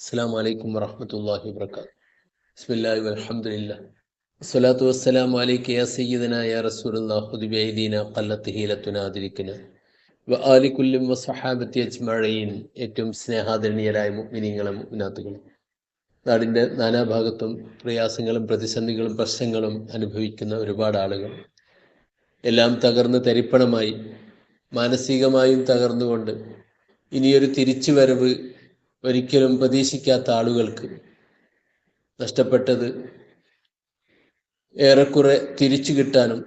അസ്സാം വലൈക്കും വറഹമത്തല്ലാഹി വബർക്കാത്ത് ബിസ്മില്ലാഹി വൽഹംദുലില്ലാ വസ്സലാത്തു വസ്സലാം അലൈക യാ സയ്യിദന യാ റസൂലുള്ളാഹി. ഖുദ് ബിഐദീന ഖല്ലത്ത് ഹീലത്തുന ആദരിക്കുന്ന. വ ആലി കുല്ലിം വ സഹാബത്തി അജ്മഈൻ. ഏറ്റവും സ്നേഹാദരണീയരായ മുഅ്മിനീങ്ങളെ മുഅ്മിനാത്തുകളെ. നാടിന്റെ നാനാഭാഗത്തും പ്രയാസങ്ങളും പ്രതിസന്ധികളും പ്രശ്നങ്ങളും അനുഭവിക്കുന്ന ഒരുപാട് ആളുകൾ. എല്ലാം തകർന്ന് തരിപ്പണമായി മാനസികമായും തകർന്നുകൊണ്ട് ഇനിയൊരു തിരിച്ചു വരവ് ഒരിക്കലും പ്രതീക്ഷിക്കാത്ത ആളുകൾക്ക് നഷ്ടപ്പെട്ടത് ഏറെക്കുറെ തിരിച്ചു കിട്ടാനും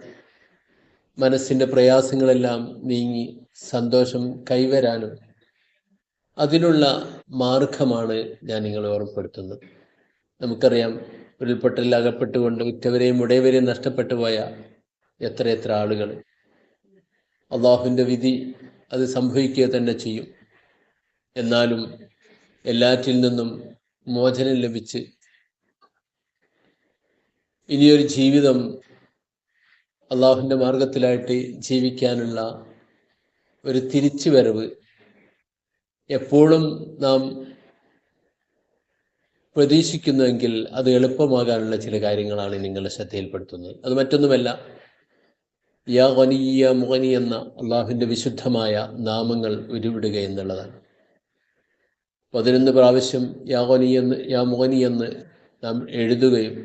മനസ്സിന്റെ പ്രയാസങ്ങളെല്ലാം നീങ്ങി സന്തോഷം കൈവരാനും അതിനുള്ള മാർഗമാണ് ഞാൻ നിങ്ങളെ ഓർമ്മപ്പെടുത്തുന്നത്. നമുക്കറിയാം ഉരുൾപൊട്ടലിൽ അകപ്പെട്ടുകൊണ്ട് ഉറ്റവരെയും ഉടയവരെയും നഷ്ടപ്പെട്ടു പോയ എത്രയെത്ര ആളുകൾ. അള്ളാഹുവിന്റെ വിധി അത് സംഭവിക്കുക തന്നെ ചെയ്യും. എന്നാലും എല്ലാറ്റിൽ നിന്നും മോചനം ലഭിച്ച് ഇനിയൊരു ജീവിതം അള്ളാഹുവിന്റെ മാർഗത്തിലായിട്ട് ജീവിക്കാനുള്ള ഒരു തിരിച്ചുവരവ് എപ്പോഴും നാം പ്രതീക്ഷിക്കുന്നുവെങ്കിൽ അത് എളുപ്പമാകാനുള്ള ചില കാര്യങ്ങളാണ് നിങ്ങളുടെ ശ്രദ്ധയിൽപ്പെടുത്തുന്നത്. അത് മറ്റൊന്നുമല്ല യാ വനിയ മുഖനി എന്ന അള്ളാഹുവിന്റെ വിശുദ്ധമായ നാമങ്ങൾ ഉരുവിടുക എന്നുള്ളതാണ്. പതിനൊന്ന് പ്രാവശ്യം യാ ഖനി എന്ന് യാ മുഖനി എന്ന് നാം എഴുതുകയും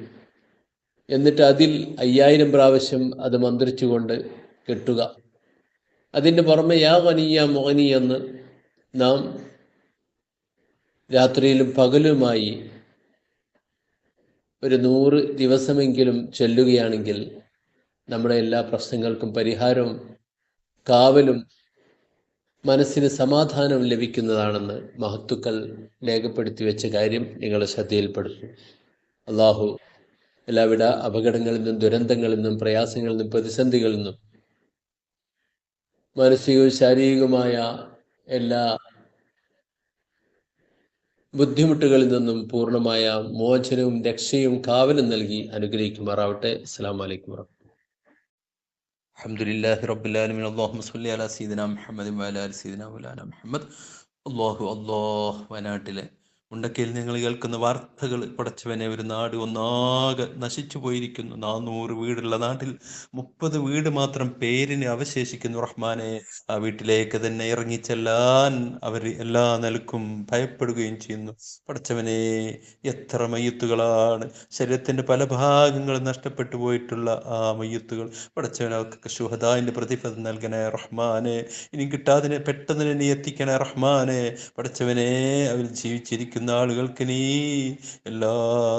എന്നിട്ട് അതിൽ അയ്യായിരം പ്രാവശ്യം അത് മന്ത്രിച്ചുകൊണ്ട് കെട്ടുക. അതിന്റെ പുറമെ യാ ഖനിയ മുഖനി എന്ന് നാം രാത്രിയിലും പകലുമായി ഒരു നൂറ് ദിവസമെങ്കിലും ചൊല്ലുകയാണെങ്കിൽ നമ്മുടെ എല്ലാ പ്രശ്നങ്ങൾക്കും പരിഹാരവും കാവലും മനസ്സിന് സമാധാനം ലഭിക്കുന്നതാണെന്ന് മഹത്തുക്കൾ രേഖപ്പെടുത്തി വെച്ച കാര്യം നിങ്ങൾ ശ്രദ്ധയിൽപ്പെടുത്തും. അള്ളാഹു എല്ലാവിധ അപകടങ്ങളിൽ നിന്നും ദുരന്തങ്ങളിൽ നിന്നും പ്രയാസങ്ങളിൽ നിന്നും പ്രതിസന്ധികളിൽ നിന്നും മാനസികവും ശാരീരികവുമായ എല്ലാ ബുദ്ധിമുട്ടുകളിൽ നിന്നും പൂർണമായ മോചനവും രക്ഷയും കാവലും നൽകി അനുഗ്രഹിക്കുമാറാവട്ടെ. അസ്സാം വലൈക്കും അലഹമുല്ലാഹി റബ്ബുലാലമിൻ അള്ളാഹു മുസ്ലി അല സീദന മുഹമ്മദ് വാലാൽ സീദന മുലാന മുഹമ്മദ്. അള്ളാഹു അള്ളാഹ് വയനാട്ടിലെ ഉണ്ടക്കയിൽ നിങ്ങൾ കേൾക്കുന്ന വാർത്തകൾ പടച്ചവനെ ഒരു നാട് ഒന്നാകെ നശിച്ചു പോയിരിക്കുന്നു. നാനൂറ് വീടുള്ള നാട്ടിൽ മുപ്പത് വീട് മാത്രം പേരിന് അവശേഷിക്കുന്നു റഹ്മാനെ. ആ വീട്ടിലേക്ക് തന്നെ ഇറങ്ങിച്ചെല്ലാൻ അവർ എല്ലാ നിലക്കും ഭയപ്പെടുകയും ചെയ്യുന്നു. പടച്ചവനെ എത്ര മയ്യത്തുകളാണ്. ശരീരത്തിന്റെ പല ഭാഗങ്ങളും നഷ്ടപ്പെട്ടു പോയിട്ടുള്ള ആ മയ്യത്തുകൾ. പടച്ചവനൊക്കെ ശുഹദാന്റെ പ്രതിഫലം നൽകണേ റഹ്മാനെ. ഇനി കിട്ടാതിനെ പെട്ടെന്ന് നീ എത്തിക്കണേ റഹ്മാനെ. പടച്ചവനെ അവർ ജീവിച്ചിരിക്കുന്ന ആളുകൾക്ക് നീ എല്ലാ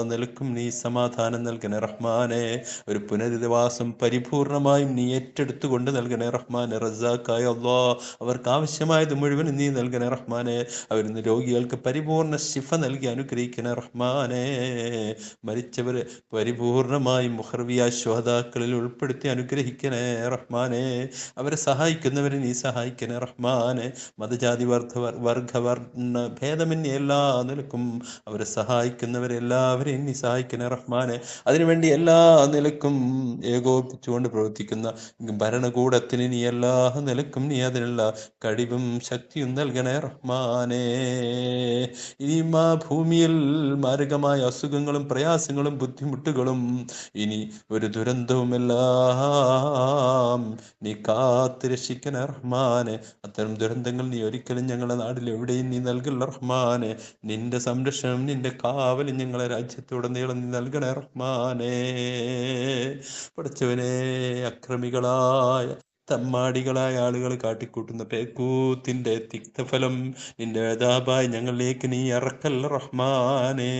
നിലക്കും നീ സമാധാനം നൽകണേ റഹ്മാനെ. ഒരു പുനരധിവാസം പരിപൂർണമായും നീ ഏറ്റെടുത്തുകൊണ്ട് നൽകണേ റഹ്മാനെ. റസാക്കായ അള്ളാ അവർക്ക് ആവശ്യമായത് മുഴുവൻ നീ നൽകണേ റഹ്മാനെ. അവരിന്ന് രോഗികൾക്ക് പരിപൂർണ ശിഫ നൽകി അനുഗ്രഹിക്കണേ റഹ്മാനെ. മരിച്ചവരെ പരിപൂർണമായും മുഹർവിയ ശോതാക്കളിൽ ഉൾപ്പെടുത്തി അനുഗ്രഹിക്കണേ റഹ്മാനെ. അവരെ സഹായിക്കുന്നവരെ നീ സഹായിക്കണേ റഹ്മാനെ. മതജാതി വർദ്ധ വർഗവർണ ഭേദമന്യ എല്ലാ നിലക്കും. അവരെ സഹായിക്കുന്നവരെ എല്ലാവരെയും നീ സഹായിക്കണേ റഹ്മാനെ. അതിനുവേണ്ടി എല്ലാ നിലക്കും ഏകോപിച്ചുകൊണ്ട് പ്രവർത്തിക്കുന്ന ഭരണകൂടത്തിന് നീ എല്ലാ നിലക്കും നീ അതിനുള്ള കഴിവും ശക്തിയും നൽകണേ റഹ്മാനെ. ഇനി ആ ഭൂമിയിൽ മാരകമായ അസുഖങ്ങളും പ്രയാസങ്ങളും ബുദ്ധിമുട്ടുകളും ഇനി ഒരു ദുരന്തവുമെല്ലാം നീ കാത്ത് രക്ഷിക്കണേ റഹ്മാനെ. അത്തരം ദുരന്തങ്ങൾ നീ ഒരിക്കലും ഞങ്ങളുടെ നാട്ടിൽ എവിടെയും നീ നൽകില്ല റഹ്മാനെ. നിന്റെ സംരക്ഷണം നിന്റെ കാവൽ ഞങ്ങളെ രാജ്യത്തുടനീളം നീളം നൽകണേ റഹ്മാനേ. പഠിച്ചവനെ അക്രമികളായ തമ്മാടികളായ ആളുകൾ കാട്ടിക്കൂട്ടുന്ന പേക്കൂത്തിന്റെ തിക്തഫലം നിന്റെ വേദാപായി ഞങ്ങളിലേക്ക് നീ അറക്കൽ റഹ്മാനേ.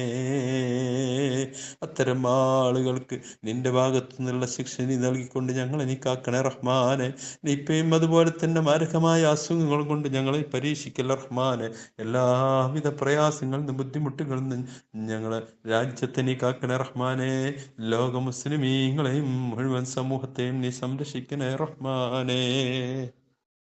അത്തരം ആളുകൾക്ക് നിന്റെ ഭാഗത്തു നിന്നുള്ള ശിക്ഷ നീ നൽകിക്കൊണ്ട് ഞങ്ങളെ നീ കാക്കണേ റഹ്മാനെ. ഇപ്പയും അതുപോലെ തന്നെ മാരകമായ അസുഖങ്ങൾ കൊണ്ട് ഞങ്ങളെ പരീക്ഷിക്കൽ റഹ്മാനെ. എല്ലാവിധ പ്രയാസങ്ങളിൽ നിന്നും ബുദ്ധിമുട്ടുകളിൽ നിന്ന് ഞങ്ങളെ രാജ്യത്തെ നീ കാക്കണേ റഹ്മാനെ. ലോക മുസ്ലിമീങ്ങളെയും മുഴുവൻ സമൂഹത്തെയും നീ സംരക്ഷിക്കണേ റഹ്മാനേ